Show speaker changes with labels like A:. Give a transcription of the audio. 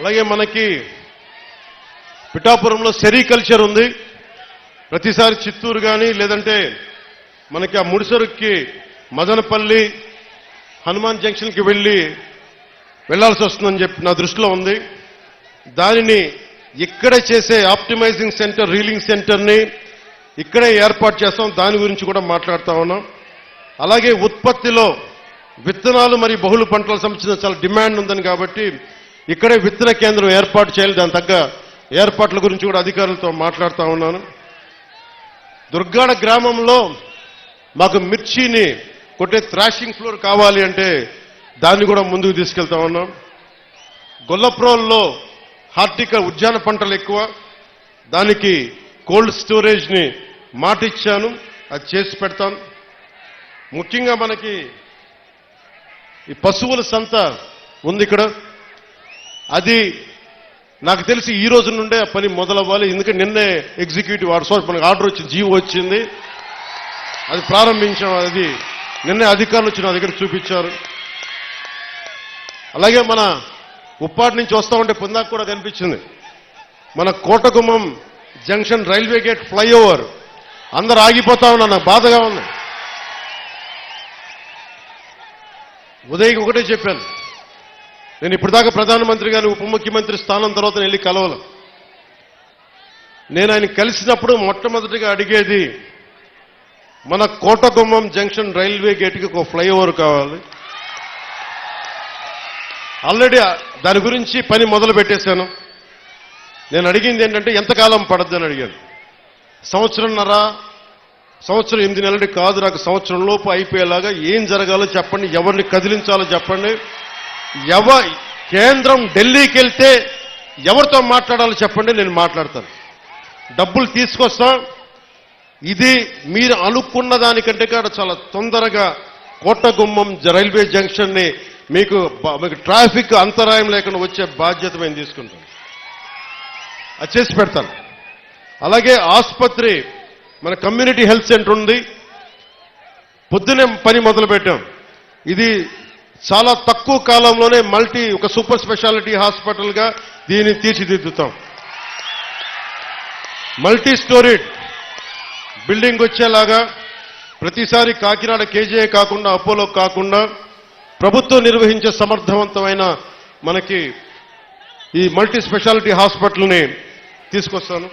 A: అలాగే మనకి పిఠాపురంలో సెరికల్చర్ ఉంది. ప్రతిసారి చిత్తూరు కానీ లేదంటే మనకి ఆ ముడిసరుక్కి మదనపల్లి హనుమాన్ జంక్షన్కి వెళ్ళి వెళ్ళాల్సి వస్తుందని చెప్పి నా దృష్టిలో ఉంది. దానిని ఇక్కడే చేసే ఆప్టిమైజింగ్ సెంటర్ రీలింగ్ సెంటర్ని ఇక్కడే ఏర్పాటు చేస్తాం. దాని గురించి కూడా మాట్లాడుతా ఉన్నాం. అలాగే ఉత్పత్తిలో విత్తనాలు మరియు బహుళ పంటలకు సంబంధించిన చాలా డిమాండ్ ఉందని కాబట్టి ఇక్కడే విత్తన కేంద్రం ఏర్పాటు చేయాలి. దాని తగ్గ ఏర్పాట్ల గురించి కూడా అధికారులతో మాట్లాడుతూ ఉన్నాను. దుర్గాడ గ్రామంలో మాకు మిర్చిని కొట్టే థ్రాషింగ్ ఫ్లోర్ కావాలి అంటే దాన్ని కూడా ముందుకు తీసుకెళ్తా ఉన్నాం. గొల్లప్రోల్లో హార్టిక ఉద్యాన పంటలు ఎక్కువ. దానికి కోల్డ్ స్టోరేజ్ని మాటిచ్చాను. అది చేసి పెడతాను ముఖ్యంగా మనకి ఈ పశువుల సంత ఉంది ఇక్కడ. అది నాకు తెలిసి ఈ రోజు నుండే ఆ పని మొదలవ్వాలి. ఎందుకంటే నిన్నే ఎగ్జిక్యూటివ్ ఆర్డర్ మనకు ఆర్డర్ వచ్చింది జీవో వచ్చింది. అది ప్రారంభించాం అది నిన్నే అధికారులు వచ్చి నా దగ్గర చూపించారు. అలాగే మన ఉప్పాటి నుంచి వస్తా ఉంటే పొందాక కూడా కనిపించింది. మన Kotagummam junction railway gate flyover. అందరు ఆగిపోతా ఉన్నా నాకు బాధగా ఉంది. ఉదయ్ ఒకటే చెప్పాను. నేను ఇప్పటిదాకా ప్రధానమంత్రి గారి ఉప ముఖ్యమంత్రి స్థానం తర్వాత వెళ్ళి కలవను నేను ఆయన కలిసినప్పుడు మొట్టమొదటిగా అడిగేది మన కోటగుమ్మం జంక్షన్ రైల్వే గేట్కి ఒక ఫ్లైఓవర్ కావాలి. ఆల్రెడీ దాని గురించి పని మొదలు పెట్టేశాను. నేను అడిగింది ఏంటంటే ఎంతకాలం పడద్దని అడిగాను. సంవత్సరంన్నర సంవత్సరం ఎనిమిది నెలలు కాదు నాకు సంవత్సరం లోపు అయిపోయేలాగా ఏం జరగాలో చెప్పండి ఎవరిని కదిలించాలో చెప్పండి. ఎవ కేంద్రం ఢిల్లీకి వెళ్తే ఎవరితో మాట్లాడాలో చెప్పండి నేను మాట్లాడతాను. డబ్బులు తీసుకొస్తాం. ఇది మీరు అనుకున్న దానికంటే కూడా చాలా తొందరగా కోటగుమ్మం రైల్వే జంక్షన్ని మీకు మీకు ట్రాఫిక్ అంతరాయం లేకుండా వచ్చే బాధ్యత మేము తీసుకుంటాం. అది చేసి పెడతాను. అలాగే ఆసుపత్రి మన కమ్యూనిటీ హెల్త్ సెంటర్ ఉంది. పొద్దునే పని మొదలు పెట్టాం ఇది చాలా తక్కువ కాలంలోనే మల్టీ ఒక సూపర్ స్పెషాలిటీ హాస్పిటల్గా దీన్ని తీర్చిదిద్దుతాం. మల్టీ స్టోరీడ్ బిల్డింగ్ వచ్చేలాగా ప్రతిసారి కాకినాడ కేజీఏ కాకుండా అపోలో కాకుండా ప్రభుత్వం నిర్వహించే సమర్థవంతమైన మనకి ఈ మల్టీ స్పెషాలిటీ హాస్పిటల్ని తీసుకొస్తాను.